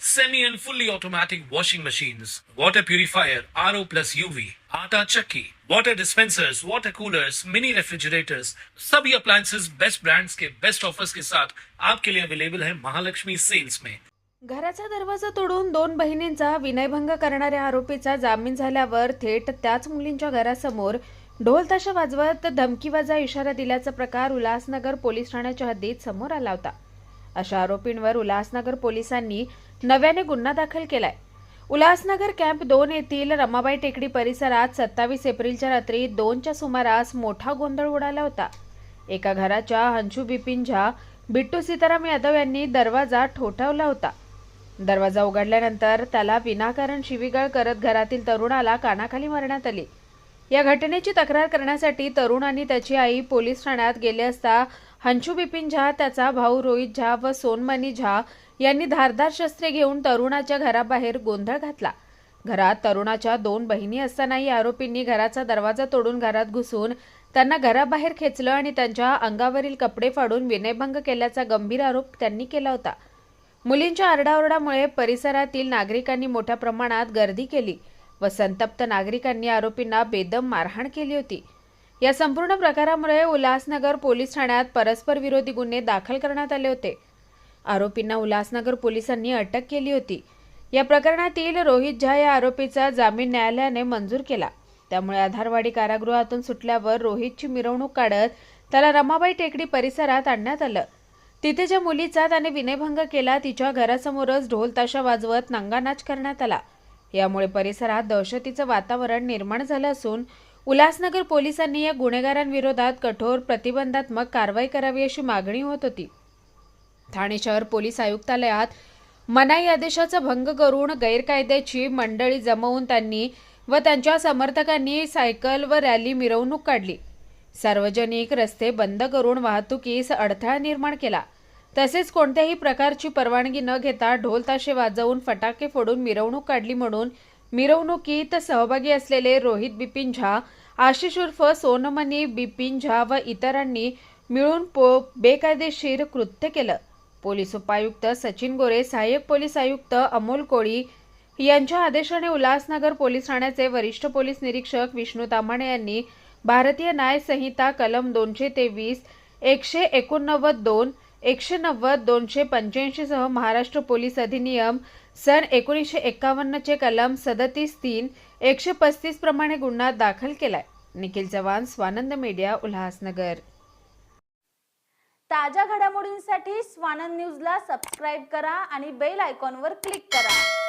semi and fully automatic washing machines, water purifier, RO plus UV, आटा चक्की, water dispensers, water coolers, mini refrigerators, सभी appliances best brands के best offers के साथ आपके लिए अवेलेबल है महालक्ष्मी सेल्स में घराचा दरवाजा तोडून दोन बहिणींचा विनयभंग करणाऱ्या आरोपीचा जामीन झाल्यावर थेट त्याच मुलींच्या घरासमोर ढोल ताशा वाजवत धमकीवाजा इशारा दिल्याचा प्रकार उल्हासनगर पोलीस ठाण्याच्या हद्दीत समोर आला होता. अशा आरोपींवर उल्हासनगर पोलिसांनी नव्याने गुन्हा दाखल केलाय. उल्हासनगर कॅम्प दोन येथील रमाबाई टेकडी परिसरात सत्तावीस एप्रिलच्या रात्री दोनच्या सुमारास मोठा गोंधळ उडाला होता. एका घराच्या हंशू बिपिन झा बिट्टू सीताराम यादव यांनी दरवाजा ठोठावला होता. दरवाजा उघडल्यानंतर त्याला विनाकारण शिवीगाळ करत घरातील तरुणाला कानाखाली मारण्यात आली. या घटनेची तक्रार करण्यासाठी तरुण आणि त्याची आई पोलीस ठाण्यात गेले असता हंशू बिपिन झा त्याचा भाऊ रोहित झा व सोनमनी झा यांनी धारदार शस्त्रे घेऊन तरुणाच्या घराबाहेर गोंधळ घातला. घरात तरुणाच्या दोन बहिणी असतानाही आरोपींनी घराचा दरवाजा तोडून घरात घुसून त्यांना घराबाहेर खेचलं आणि त्यांच्या अंगावरील कपडे फाडून विनयभंग केल्याचा गंभीर आरोप त्यांनी केला होता. मुलींच्या आरडाओरडामुळे परिसरातील नागरिकांनी मोठ्या प्रमाणात गर्दी केली. व संतप्त नागरिकांनी आरोपींना बेदम मारहाण केली होती. या संपूर्ण प्रकारामुळे उल्हासनगर पोलीस ठाण्यात परस्पर विरोधी गुन्हे दाखल करण्यात आले होते. आरोपींना उल्हासनगर पोलिसांनी अटक केली होती. या प्रकरणातील रोहित झा या आरोपीचा जामीन न्यायालयाने मंजूर केला. त्यामुळे आधारवाडी कारागृहातून सुटल्यावर रोहितची मिरवणूक काढत त्याला रमाबाई टेकडी परिसरात आणण्यात आलं. तिथे ज्या मुलीचा त्याने विनयभंग केला तिच्या घरासमोरच ढोल ताशा वाजवत नांगानाच करण्यात आला. यामुळे परिसरात दहशतीचं वातावरण निर्माण झालं असून उल्हासनगर पोलिसांनी या गुन्हेगारांविरोधात कठोर प्रतिबंधात्मक कारवाई करावी अशी मागणी होत होती. ठाणे शहर पोलीस आयुक्तालयात मनाई आदेशाचा भंग करून गैरकायद्याची मंडळी जमवून त्यांनी व त्यांच्या समर्थकांनी सायकल व रॅली मिरवणूक काढली. सार्वजनिक रस्ते बंद करून वाहतुकीस अडथळा निर्माण केला. तसेच कोणत्याही प्रकारची परवानगी न घेता ढोल ताशे वाजवून फटाके फोडून मिरवणूक काढली म्हणून मिरवणुकीत सहभागी असलेले रोहित बिपिन झा आशिष उर्फ सोनमनी बिपिन झा व इतरांनी मिळून पो बेकायदेशीर कृत्य केलं. पोलीस उपायुक्त सचिन गोरे सहाय्यक पोलीस आयुक्त अमोल कोळी यांच्या आदेशाने उल्हासनगर पोलीस ठाण्याचे वरिष्ठ पोलीस निरीक्षक विष्णू तामाणे यांनी भारतीय न्यायसंहिता कलम दोनशे तेवीस एकशे एकोणनव्वद दोन एकशे नव्वद दोनशे पंच्याऐंशी सह महाराष्ट्र पोलीस अधिनियम सन एकोणीसशे एक्कावन्नचे कलम सदतीस तीन एकशे पस्तीस प्रमाणे गुन्हा दाखल केलाय. निखिल चव्हाण स्वानंद मीडिया उल्हासनगर. ताज्या घडामोडींसाठी स्वानंद न्यूजला सबस्क्राईब करा आणि बेल आयकॉनवर क्लिक करा.